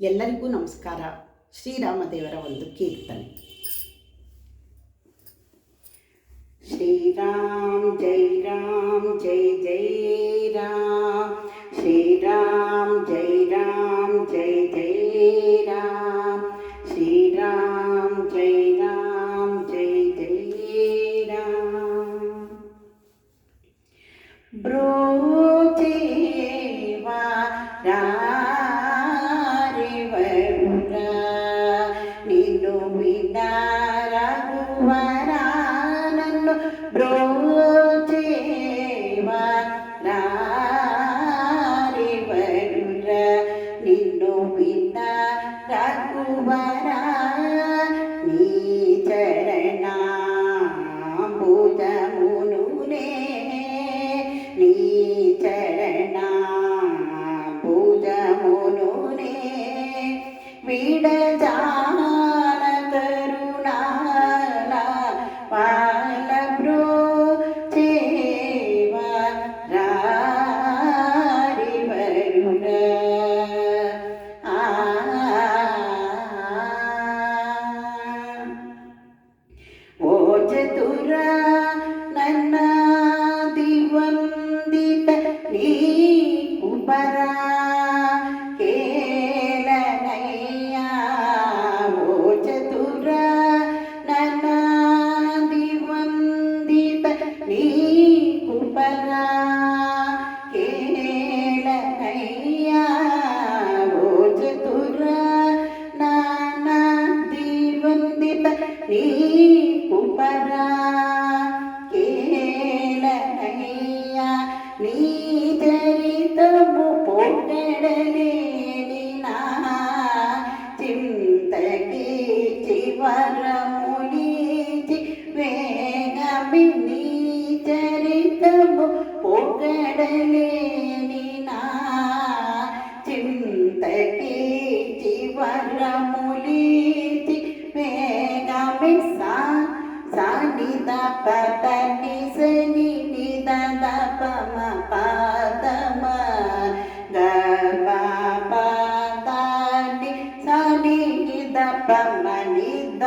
ಎಲ್ಲರಿಗೂ ನಮಸ್ಕಾರ ಶ್ರೀರಾಮದೇವರ ಒಂದು ಕೀರ್ತನೆ ಶ್ರೀರಾಮ್ ಜೈ ರಾಮ್ ಜೈ ಜೈ ರಾಮ್ రఘువరానందు బ్రోచేవా నారివరుర నిన్ను విన్న రఘువరా నీ చరణ పొగడలేని నా చింతకి చివరములిచి వేగమి సా సానిద పద నిసని నిద పమ పదమ గమ పదని సని నిద పమ నిద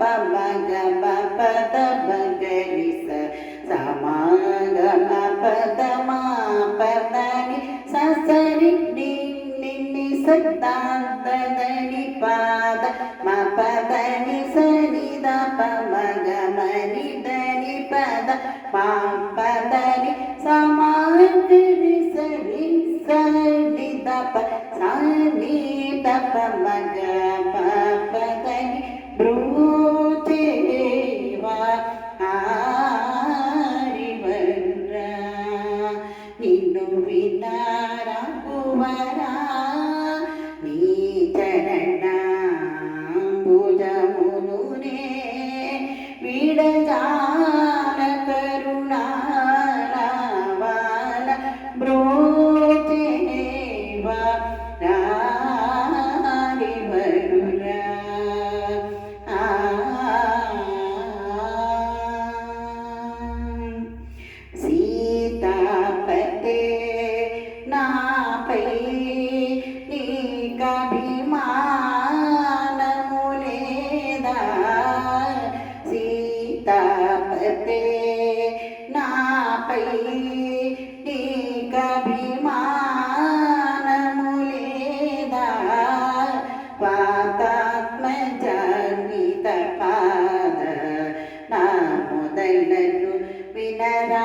పమ గమ పద బగరి స yeah. আমার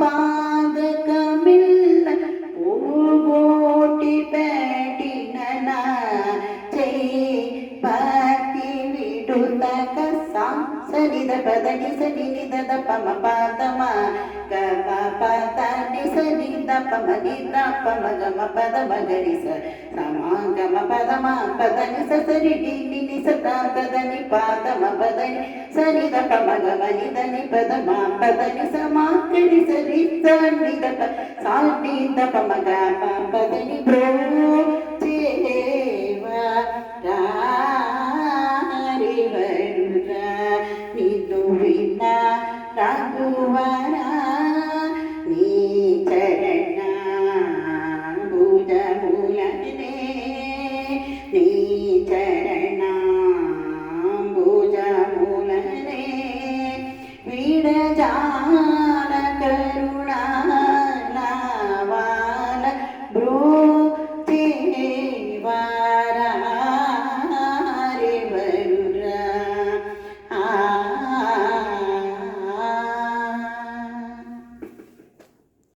പാതകമില്ല പൂവോട്ടി പേടിന ചെയ് പത്തി വിടുന്ന నా పాదకమిల్ల పోగోటి పెట్టిన నా చెయ్యి పతి విడుతక సా సనిద పద నిస నిద పమ గ ప ప ద ని స ని ద ప మ ని ద ప మ గ మ ప ద మ గ రి స స మ గ మ ప ద మ ప ద ని స స రి డి ని ని స ద ద ద ని ప ద మ ప ద ని ద ప మ గ మ ని ద ని ప ద మ ప ద ని స మ గ రి స రి స ని ద ప ని ద ప మ గ ప ద ని బ్రో